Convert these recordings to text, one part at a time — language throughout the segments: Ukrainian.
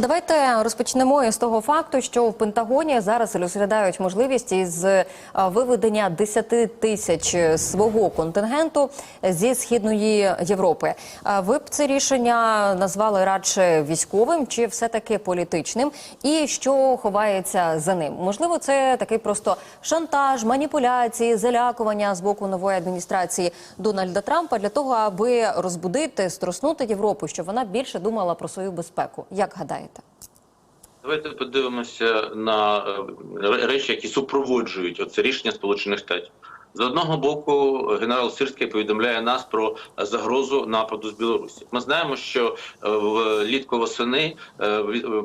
Давайте розпочнемо із того факту, що в Пентагоні зараз розглядають можливість із е, виведення 10 тисяч свого контингенту зі східної Європи. Е, Ви б це рішення назвали радше військовим чи все-таки політичним? І що ховається за ним? Можливо, це такий просто шантаж, маніпуляції, залякування з боку нової адміністрації Дональда Трампа для того, аби розбудити, струснути Європу, щоб вона більше думала про свою безпеку. Як гадаєте? Давайте подивимося на е, речі, які супроводжують оце рішення Сполучених Штатів. З одного боку, генерал Сирський повідомляє нас про загрозу нападу з Білорусі. Ми знаємо, що е, влітку восени е,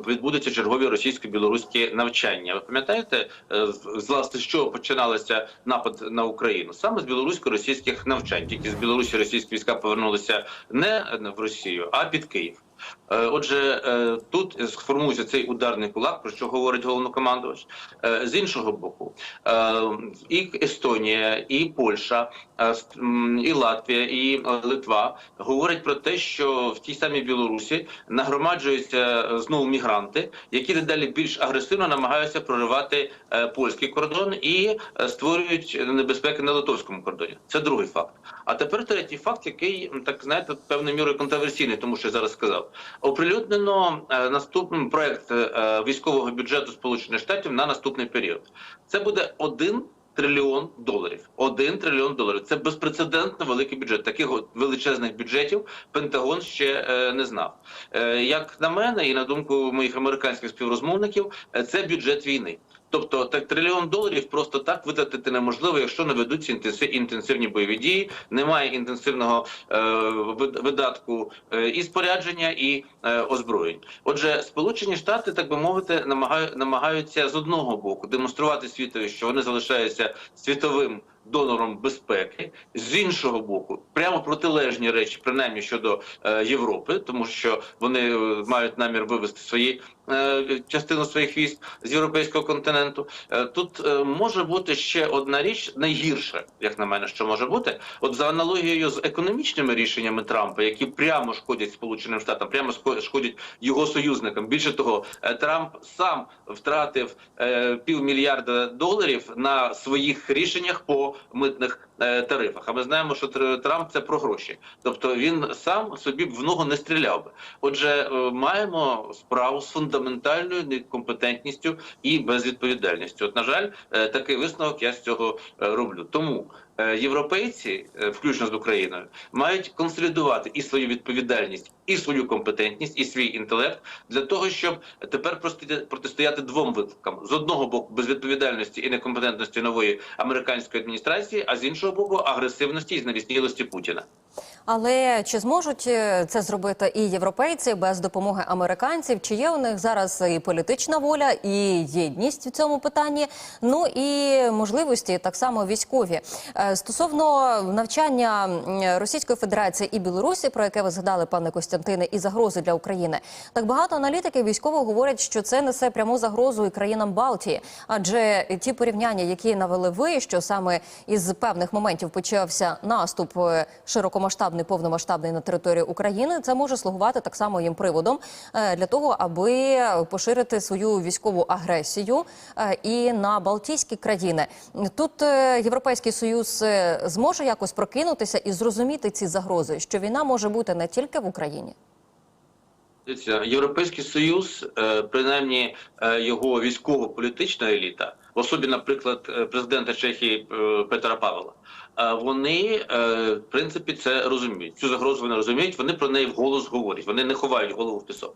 відбудуться чергові російсько-білоруські навчання. Ви пам'ятаєте, з- власне, з чого починалося напад на Україну? Саме з білорусько-російських навчань. Тільки з Білорусі російські війська повернулися не в Росію, а під Київ. Е, Отже, е, тут сформується цей ударний кулак, про що говорить головнокомандувач. Е, З іншого боку, і Естонія, і Польща, і Латвія, і Литва говорять про те, що в тій самій Білорусі нагромаджуються знову мігранти, які дедалі більш агресивно намагаються проривати польський кордон і створюють небезпеки на литовському кордоні. Це другий факт. А тепер третій факт, який так знаєте, певною мірою контроверсійний, тому що я зараз сказав. Оприлюднено е, наступний проект е, військового бюджету Сполучених Штатів на наступний період. Це буде один трильйон доларів. Один трильйон доларів. Це безпрецедентно великий бюджет. Таких величезних бюджетів Пентагон ще е, не знав. Е, як на мене, і на думку моїх американських співрозмовників, е, це бюджет війни. Тобто так трильйон доларів просто так витратити неможливо, якщо не ведуться інтенсив- інтенсивні бойові дії, немає інтенсивного е, видатку е, і спорядження, і е, озброєнь. Отже, Сполучені Штати, так би мовити, намагаю, намагаються з одного боку демонструвати світові, що вони залишаються світовим донором безпеки, з іншого боку, прямо протилежні речі, принаймні щодо е, Європи, тому що вони е, мають намір вивести свої частину своїх військ з європейського континенту. Е, тут е, може бути ще одна річ найгірша, як на мене, що може бути, от за аналогією з економічними рішеннями Трампа, які прямо шкодять Сполученим Штатам, прямо шкодять його союзникам. Більше того, е, Трамп сам втратив е, півмільярда доларів на своїх рішеннях по митних е, тарифах. А ми знаємо, що Тр- Трамп це про гроші, тобто він сам собі в ногу не стріляв би. Отже, е, маємо справу з фундаментальною некомпетентністю і безвідповідальністю. От, на жаль, е, такий висновок я з цього е, роблю. Тому е, європейці, включно з Україною, мають консолідувати і свою відповідальність, і свою компетентність, і свій інтелект для того, щоб тепер протистояти двом викликам: з одного боку безвідповідальності і некомпетентності нової американської адміністрації, а з іншого боку агресивності і знавіснілості Путіна. Але чи зможуть е, це зробити і європейці без допомоги американців? Чи є у них зараз і політична воля, і єдність в цьому питанні? Ну і можливості так само військові Е, стосовно навчання Російської Федерації і Білорусі, про яке ви згадали, пане Костянтине, і загрози для України. Так багато аналітиків військово говорять, що це несе пряму загрозу і країнам Балтії, адже ті порівняння, які навели ви, що саме із певних моментів почався наступ е, широкомасштабний, повномасштабний на територію України, це може слугувати так само їм приводом е, для того, аби поширити свою військову агресію е, і на Балтійські країни. Тут е, Європейський Союз зможе якось прокинутися і зрозуміти ці загрози, що війна може бути не тільки в Україні. Європейський Союз, принаймні його військово-політична еліта, особі, наприклад, е, президента Чехії е, Петра Павла, е, вони в принципі це розуміють. Цю загрозу вони розуміють. Вони про неї вголос говорять. Вони не ховають голову в пісок.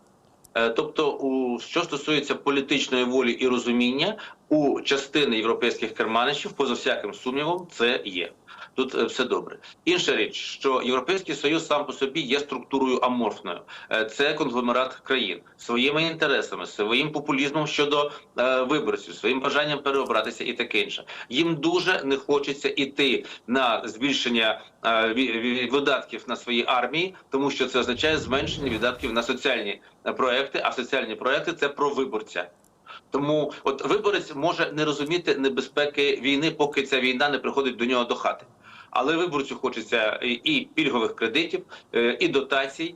Тобто, у що стосується політичної волі і розуміння, у частини європейських керманичів, поза всяким сумнівом, це є. Тут е, все добре. Інша річ, що європейський союз сам по собі є структурою аморфною. Е, Це конгломерат країн своїми інтересами, своїм популізмом щодо е, виборців, своїм бажанням переобратися і таке інше. Їм дуже не хочеться іти на збільшення е, видатків на свої армії, тому що це означає зменшення видатків на соціальні проекти. А соціальні проекти це про виборця. Тому от виборець може не розуміти небезпеки війни, поки ця війна не приходить до нього до хати. Але виборцю хочеться і- пільгових кредитів, е, і дотацій,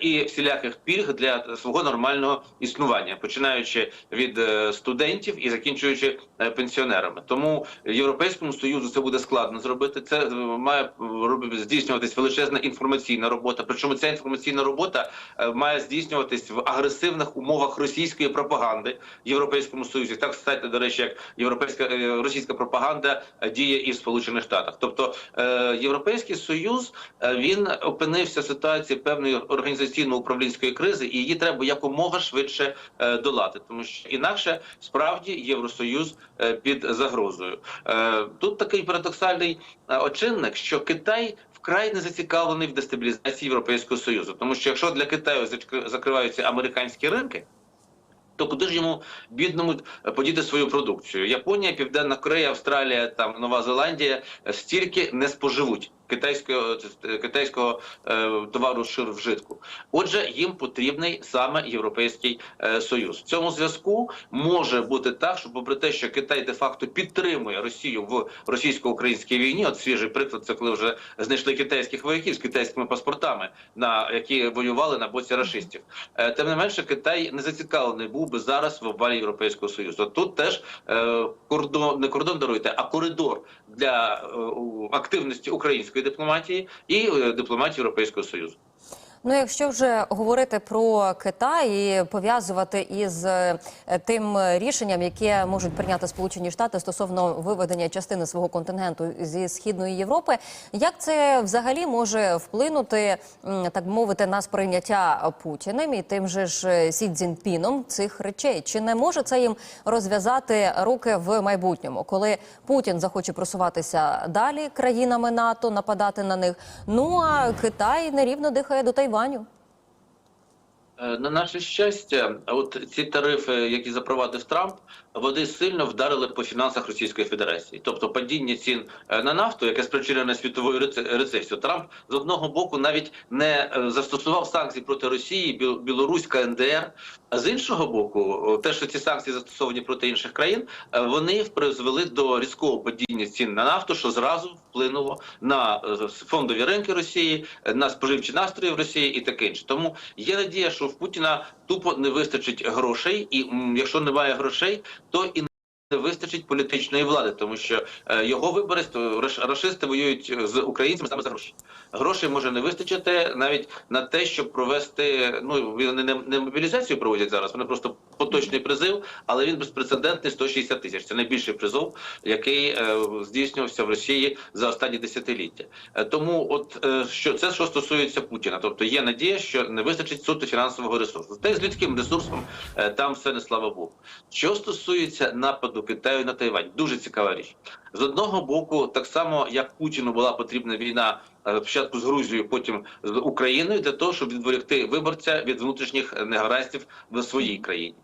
і всіляких пільг для свого нормального існування, починаючи від е, студентів і закінчуючи е, пенсіонерами. Тому європейському союзу це буде складно зробити. Це е, має е, здійснюватись величезна інформаційна робота. Причому ця інформаційна робота е, має здійснюватись в агресивних умовах російської пропаганди в Європейському Союзі. Так кстати, до речі, як європейська е, російська пропаганда е, діє і в Сполучених Штатах. Тобто е, Європейський Союз е, він опинився в ситуації певної організаційно-управлінської кризи, і її треба якомога швидше е, долати, тому що інакше справді Євросоюз е, під загрозою. Е, тут такий парадоксальний е, очинник, що Китай. Вкрай не зацікавлений в дестабілізації Європейського союзу, тому що якщо для Китаю закриваються американські ринки, то куди ж йому бідному подіти свою продукцію? Японія, Південна Корея, Австралія, там Нова Зеландія стільки не споживуть китайського е, китайського е, товару шир вжитку. Отже, їм потрібний саме європейський е, союз. В цьому зв'язку може бути так, що попри те, що Китай де факто підтримує Росію в російсько-українській війні, от свіжий приклад, це коли вже знайшли китайських вояків з китайськими паспортами, на які воювали на боці рашистів. Тим не менше, Китай не зацікавлений був би зараз в обвалі Європейського Союзу. Тут теж кордон не кордон даруйте, а коридор для активності української дипломатії і е, дипломатії Європейського Союзу. Ну, якщо вже говорити про Китай і пов'язувати із е, тим рішенням, яке можуть прийняти Сполучені Штати стосовно виведення частини свого контингенту зі східної Європи, як це взагалі може вплинути, так мовити, на сприйняття Путіним і тим же ж Сі Цзіньпіном цих речей? Чи не може це їм розв'язати руки в майбутньому, коли Путін захоче просуватися далі країнами НАТО, нападати на них? Ну а Китай нерівно дихає до Тайваню. Е, На наше щастя, от ці тарифи, які запровадив Трамп, вони сильно вдарили по фінансах Російської Федерації. Тобто падіння цін е, на нафту, яке спричинене світовою реце- рецесією. Трамп з одного боку навіть не е, застосував санкцій проти Росії, Біл- Білорусь, КНДР. З іншого боку, те, що ці санкції застосовані проти інших країн, е, вони призвели до різкого падіння цін на нафту, що зразу вплинуло на е, фондові ринки Росії, е, на споживчі настрої в Росії і таке інше. Тому є надія, що в Путіна тупо не вистачить грошей, і якщо немає грошей, то і вистачить політичної влади, тому що е, його вибори рашисти воюють з українцями саме за гроші. Грошей може не вистачити навіть на те, щоб провести. Ну вони не, не мобілізацію проводять зараз. Вони просто поточний призив, але він безпрецедентний 160 тисяч. Це найбільший призов, який е, здійснювався в Росії за останні десятиліття. Е, тому, от е, що це що стосується Путіна, тобто є надія, що не вистачить суто фінансового ресурсу. Та й з людським ресурсом е, там все не слава Богу. Що стосується нападу Китаю на Тайвань, дуже цікава річ. З одного боку, так само як Путіну була потрібна війна е, спочатку з Грузією, потім з Україною, для того, щоб відволікти виборця від внутрішніх негараздів в своїй країні.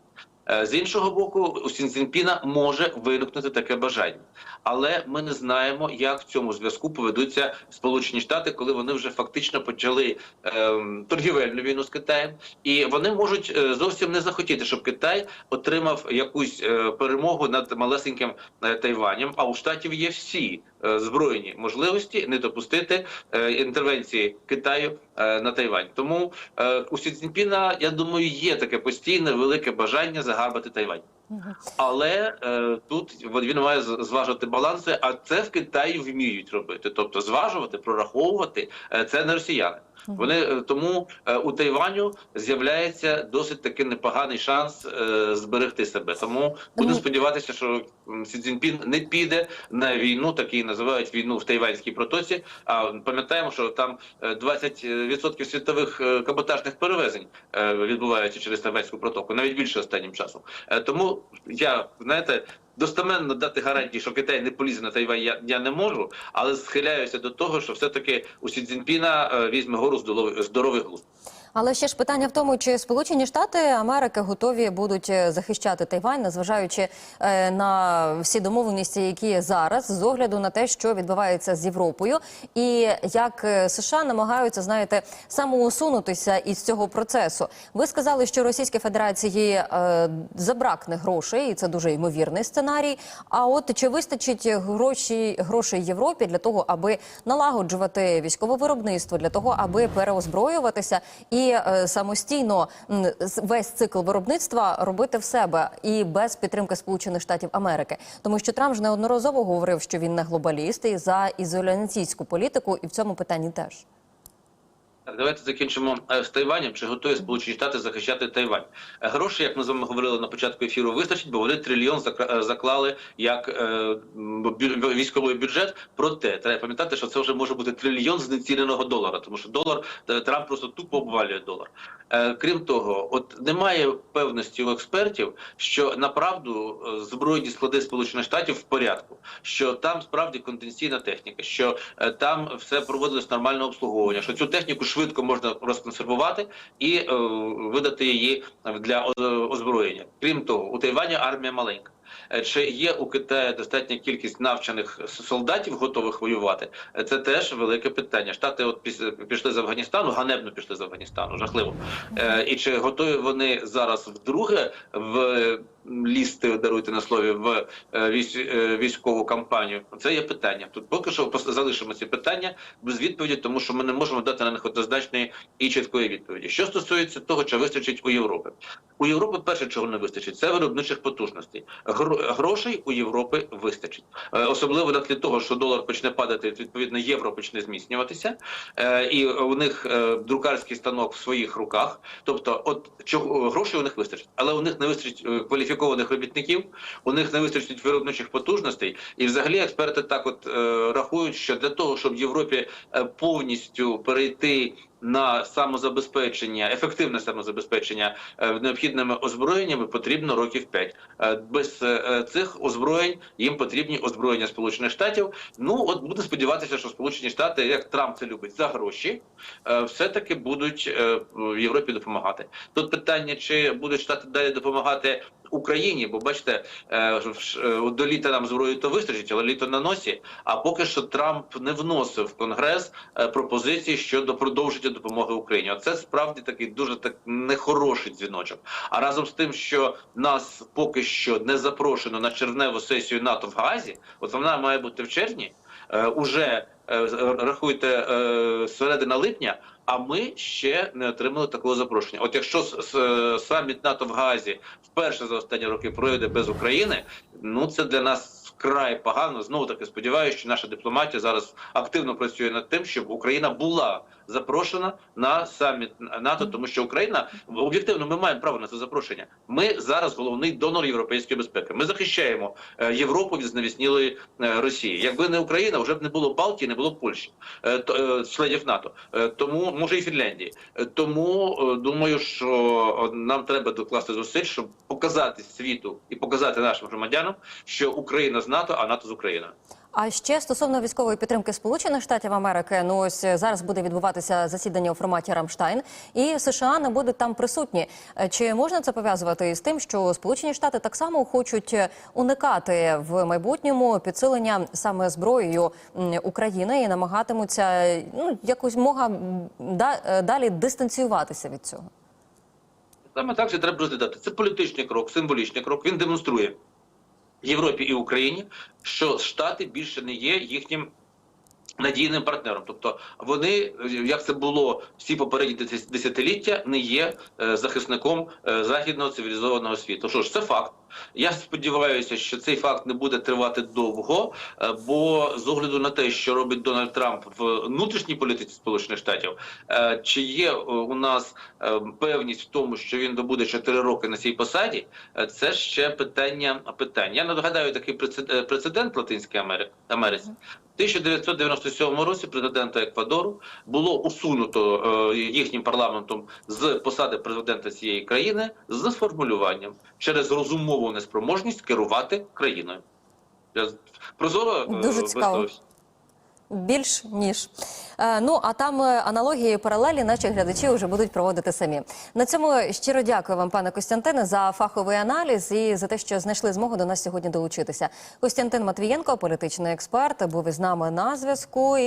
Е, З іншого боку, у Сін Цзіньпіна може виникнути таке бажання, але ми не знаємо, як в цьому зв'язку поведуться Сполучені Штати, коли вони вже фактично почали ем, торгівельну війну з Китаєм, і вони можуть е, зовсім не захотіти, щоб Китай отримав якусь е, перемогу над малесеньким е, Тайванем. А у штатів є всі збройні можливості не допустити е, інтервенції Китаю е, на Тайвань. Тому е, у Сі Цзіньпіна, я думаю, є таке постійне велике бажання загарбати Тайвань. Але е, тут він має зважувати баланси, а це в Китаї вміють робити. Тобто зважувати, прораховувати е, це не росіяни. Вони е, тому е, у Тайваню з'являється досить таки непоганий шанс е, зберегти себе. Тому будемо Ну, сподіватися, що Сі Цзіньпін не піде на війну, так її називають війну в Тайванській протоці. А пам'ятаємо, що там е, 20% світових е, каботажних перевезень е, відбуваються через Тайванську протоку, навіть більше останнім часом. Е, Тому я знаєте. Достеменно дати гарантії, що Китай не полізе на Тайвань, я, я не можу, але схиляюся до того, що все-таки у Сі Цзіньпіна е, візьме гору здоровий глузд. Але ще ж питання в тому, чи Сполучені Штати Америки готові будуть е, захищати Тайвань, незважаючи е, на всі домовленості, які зараз, з огляду на те, що відбувається з Європою, і як е, США намагаються, знаєте, самоусунутися із цього процесу. Ви сказали, що Російській Федерації забракне грошей, і це дуже ймовірний сценарій. А от чи вистачить гроші грошей Європі для того, аби налагоджувати військове виробництво, для того, аби переозброюватися і і е, самостійно весь цикл виробництва робити в себе і без підтримки Сполучених Штатів Америки, тому що Трамп ж неодноразово говорив, що він не глобаліст і за ізоляційську політику, і в цьому питанні теж. Так, давайте закінчимо е, з Тайванем. Чи готові Сполучені Штати захищати Тайвань? Е, Гроші, як ми з вами говорили на початку ефіру, вистачить, бо вони трильйон е, заклали як е, військовий бюджет. Проте треба пам'ятати, що це вже може бути трильйон знеціленого долара, тому що долар Трамп просто тупо обвалює долар. Крім того, от немає певності у експертів, що направду збройні склади Сполучених Штатів в порядку, що там справді конденсійна техніка, що там все проводилось нормальне обслуговування, що цю техніку швидко можна розконсервувати і е, видати її для о- озброєння. Крім того, у Тайвані армія маленька. Е, Чи є у Китаї достатня кількість навчених солдатів, готових воювати? Е, Це теж велике питання. Штати от пішли з Афганістану, ганебно пішли з Афганістану, жахливо. Е, І чи готові вони зараз вдруге в лізти, даруйте на слові, в військ- військову кампанію? Це є питання. Тут поки що залишимо ці питання без відповіді, тому що ми не можемо дати на них однозначної і чіткої відповіді. Що стосується того, чи вистачить у Європи, у Європи перше, чого не вистачить, це виробничих потужностей. Гро- Грошей у Європи вистачить, Е, особливо на тлі того, що долар почне падати, відповідно, євро почне зміцнюватися, Е, і у них е, друкарський станок в своїх руках. Тобто, от чого грошей у них вистачить, але у них не вистачить кваліфікованих робітників, у них не вистачить виробничих потужностей. І взагалі експерти так от рахують, що для того, щоб Європі повністю перейти на самозабезпечення, ефективне самозабезпечення е, необхідними озброєннями потрібно років 5. Без е, цих озброєнь їм потрібні озброєння Сполучених Штатів. Ну от буду сподіватися, що Сполучені Штати, як Трамп це любить, за гроші е, все-таки будуть е, в Європі допомагати. Тут питання, чи будуть штати далі допомагати Україні, бо бачите, е, е, до літа нам зброї то вистачить, але літо на носі. А поки що Трамп не вносив в Конгрес е, пропозиції щодо продовження допомоги Україні. Оце справді такий дуже так нехороший дзвіночок. А разом з тим, що нас поки що не запрошено на червневу сесію НАТО в Газі, от вона має бути в червні. Е, Уже е, рахуйте е, середина липня. А ми ще не отримали такого запрошення. От якщо саміт НАТО в Газі вперше за останні роки пройде без України, ну це для нас вкрай погано. Знову таки сподіваюся, що наша дипломатія зараз активно працює над тим, щоб Україна була запрошена на саміт НАТО, тому що Україна об'єктивно ми маємо право на це запрошення. Ми зараз головний донор європейської безпеки. Ми захищаємо е, Європу від зневіснілої е, Росії. Якби не Україна, вже б не було Балтії, не було Польщі, е, членів НАТО. Тому може і Фінляндії. Тому думаю, що нам треба докласти зусиль, щоб показати світу і показати нашим громадянам, що Україна з НАТО, а НАТО з Україною. А ще стосовно військової підтримки Сполучених Штатів Америки, ну ось е, зараз буде відбуватися засідання у форматі Рамштайн, і США не будуть там присутні. Е, Чи можна це пов'язувати з тим, що Сполучені Штати так само хочуть е, уникати в майбутньому підсилення саме зброєю України і намагатимуться ну якось мога да- далі дистанціюватися від цього? Саме так це треба розглядати. Це політичний крок, символічний крок. Він демонструє Європі і Україні, що Штати більше не є їхнім. Надійним партнером, тобто вони, як це було всі попередні десят- десятиліття, не є е, захисником е, західного цивілізованого світу. Що ж, це факт. Я сподіваюся, що цей факт не буде тривати довго, е, бо з огляду на те, що робить Дональд Трамп в внутрішній політиці Сполучених Штатів, е, чи є е, у нас певність в тому, що він добуде 4 роки на цій посаді, це ще питання питань. Я нагадаю такий прецед- прецедент Амери- Америці. В 1997 році президента Еквадору було усунуто е, їхнім парламентом з посади президента цієї країни з формулюванням через розумову неспроможність керувати країною. Я прозоро е, Дуже цікаво. Більш ніж Е, ну а там е, аналогії паралелі наші глядачі вже будуть проводити самі. На цьому щиро дякую вам, пане Костянтине, за фаховий аналіз і за те, що знайшли змогу до нас сьогодні долучитися. Костянтин Матвієнко, політичний експерт, був із нами на зв'язку.